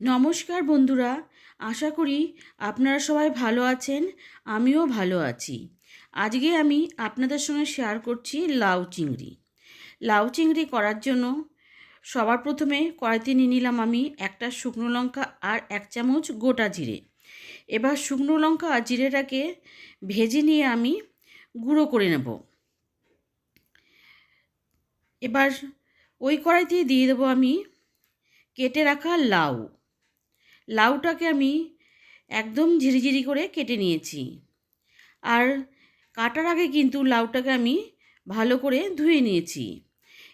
নমস্কার বন্ধুরা, আশা করি আপনারা সবাই ভালো আছেন, আমিও ভালো আছি। আজকে আমি আপনাদের সঙ্গে শেয়ার করছি লাউ চিংড়ি। লাউ চিংড়ি করার জন্য সবার প্রথমে কড়াইতে নিয়ে নিলাম আমি একটা শুকনো লঙ্কা আর এক চামচ গোটা জিরে। এবার শুকনো লঙ্কা আর জিরেটাকে ভেজে নিয়ে আমি গুঁড়ো করে নেব। এবার ওই কড়াইতে দিয়ে দেবো আমি কেটে রাখা লাউ। লাউটাকে আমি একদম ঝিরিঝিরি করে কেটে নিয়েছি। আর কাটার আগে কিন্তু লাউটাকে আমি ভালো করে ধুয়ে নিয়েছি।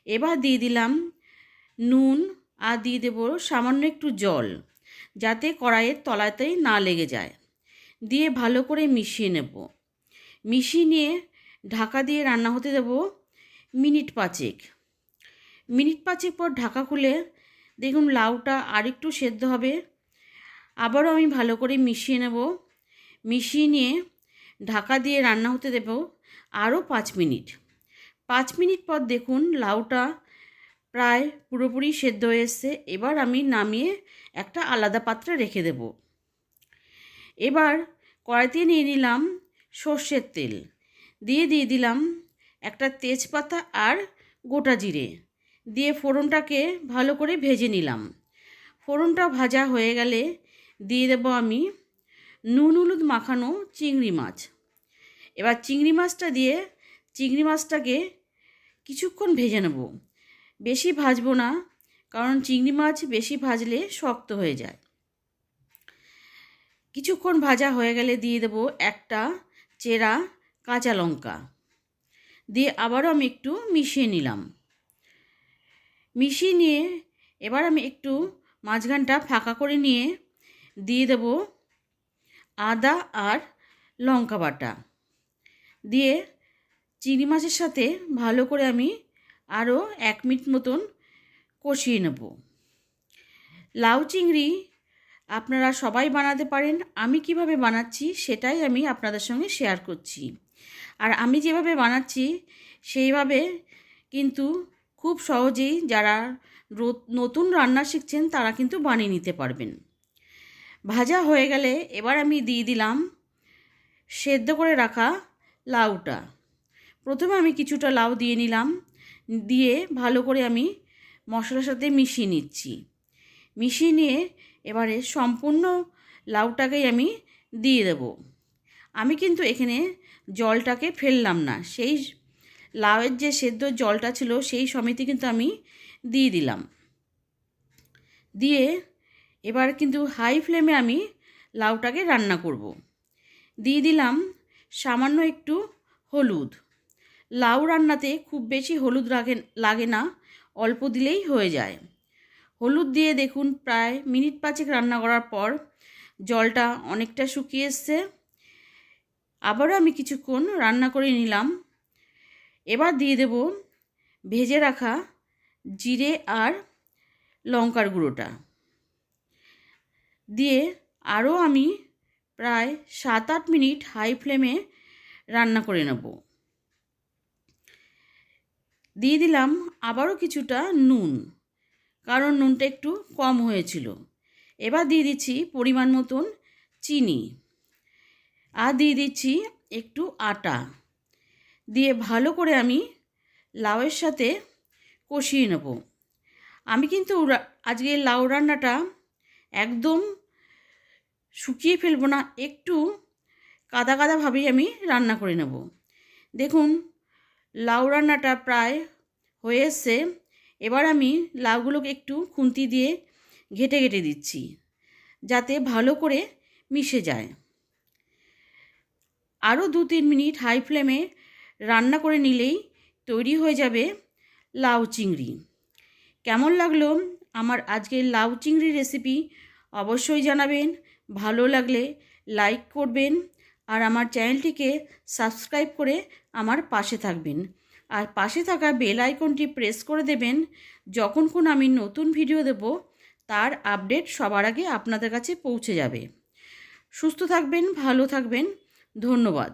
এবার দিয়ে দিলাম নুন আর দিয়ে দেবো সামান্য একটু জল, যাতে কড়াইয়ের তলাতেই না লেগে যায়। দিয়ে ভালো করে মিশিয়ে নেব। মিশিয়ে নিয়ে ঢাকা দিয়ে রান্না হতে দেব মিনিট পাঁচেক। মিনিট পাঁচেক পর ঢাকা খুলে দেখুন লাউটা আরেকটু সেদ্ধ হবে। আবারও আমি ভালো করে মিশিয়ে নেব। মিশিয়ে নিয়ে ঢাকা দিয়ে রান্না হতে দেব আরও পাঁচ মিনিট। পাঁচ মিনিট পর দেখুন লাউটা প্রায় পুরোপুরি সেদ্ধ হয়ে এসছে। এবার আমি নামিয়ে একটা আলাদা পাত্রে রেখে দেব। এবার কড়াইতে নিয়ে নিলাম সর্ষের তেল। দিয়ে দিয়ে দিলাম একটা তেজপাতা আর গোটা জিরে। দিয়ে ফোড়নটাকে ভালো করে ভেজে নিলাম। ফোড়নটা ভাজা হয়ে গেলে দিয়ে দেবো আমি নুন, হলুদ মাখানো চিংড়ি মাছ। এবার চিংড়ি মাছটা দিয়ে চিংড়ি মাছটাকে কিছুক্ষণ ভেজে নেব। বেশি ভাজবো না, কারণ চিংড়ি মাছ বেশি ভাজলে শক্ত হয়ে যায়। কিছুক্ষণ ভাজা হয়ে গেলে দিয়ে দেবো একটা চেরা কাঁচা লঙ্কা। দিয়ে আবারও আমি একটু মিশিয়ে নিলাম। মিশিয়ে নিয়ে এবার আমি একটু মাঝখানটা ফাঁকা করে নিয়ে দিয়ে দেব আদা আর লঙ্কা বাটা। দিয়ে চিংড়ি মাছের সাথে ভালো করে আমি আরও এক মিনিট মতন কষিয়ে নেব। লাউ চিংড়ি আপনারা সবাই বানাতে পারেন, আমি কীভাবে বানাচ্ছি সেটাই আমি আপনাদের সঙ্গে শেয়ার করছি। আর আমি যেভাবে বানাচ্ছি সেইভাবে কিন্তু খুব সহজেই যারা নতুন রান্না শিখছেন তারা কিন্তু বানিয়ে নিতে পারবেন। ভাজা হয়ে গেলে এবার আমি দিয়ে দিলাম সেদ্ধ করে রাখা লাউটা। প্রথমে আমি কিছুটা লাউ দিয়ে নিলাম, দিয়ে ভালো করে আমি মশলার সাথে মিশিয়ে নিচ্ছি। মিশিয়ে নিয়ে এবারে সম্পূর্ণ লাউটাকেই আমি দিয়ে দেব। আমি কিন্তু এখানে জলটাকে ফেললাম না, সেই লাউয়ের যে সেদ্ধ জলটা ছিল সেই সমিতি কিন্তু আমি দিয়ে দিলাম। দিয়ে এবার কিন্তু হাই ফ্লেমে আমি লাউটাকে রান্না করব। দিয়ে দিলাম সামান্য একটু হলুদ। লাউ রান্নাতে খুব বেশি হলুদ লাগে লাগে না, অল্প দিলেই হয়ে যায়। হলুদ দিয়ে দেখুন প্রায় মিনিট পাঁচেক রান্না করার পর জলটা অনেকটা শুকিয়ে এসছে। আবারও আমি কিছুক্ষণ রান্না করে নিলাম। এবার দিয়ে দেব ভেজে রাখা জিরে আর লঙ্কার গুঁড়োটা। দিয়ে আরও আমি প্রায় সাত আট মিনিট হাই ফ্লেমে রান্না করে নেব। দিয়ে দিলাম আবারও কিছুটা নুন, কারণ নুনটা একটু কম হয়েছিল। এবার দিয়ে দিচ্ছি পরিমাণ মতন চিনি আর দিয়ে দিচ্ছি একটু আটা। দিয়ে ভালো করে আমি লাউয়ের সাথে কষিয়ে নেব। আমি কিন্তু আজকে লাউ রান্নাটা একদম শুকিয়ে ফেলব না, একটু কাদা কাদাভাবেই আমি রান্না করে নেব। দেখুন, লাউ রান্নাটা প্রায় হয়ে এবার আমি লাউগুলোকে একটু খুন্তি দিয়ে ঘেটে ঘেটে দিচ্ছি, যাতে ভালো করে মিশে যায়। আরও দু তিন মিনিট হাই ফ্লেমে রান্না করে নিলেই তৈরি হয়ে যাবে লাউ চিংড়ি। কেমন লাগল? আমার আজকের লাউ চিংড়ি রেসিপি অবশ্যই জানাবেন। ভালো লাগলে লাইক করবেন আর আমার চ্যানেলটিকে সাবস্ক্রাইব করে আমার পাশে থাকবেন। আর পাশে থাকা বেল আইকনটি প্রেস করে দেবেন। যখন কোন আমি নতুন ভিডিও দেব, তার আপডেট সবার আগে আপনাদের কাছে পৌঁছে যাবে। সুস্থ থাকবেন, ভালো থাকবেন। ধন্যবাদ।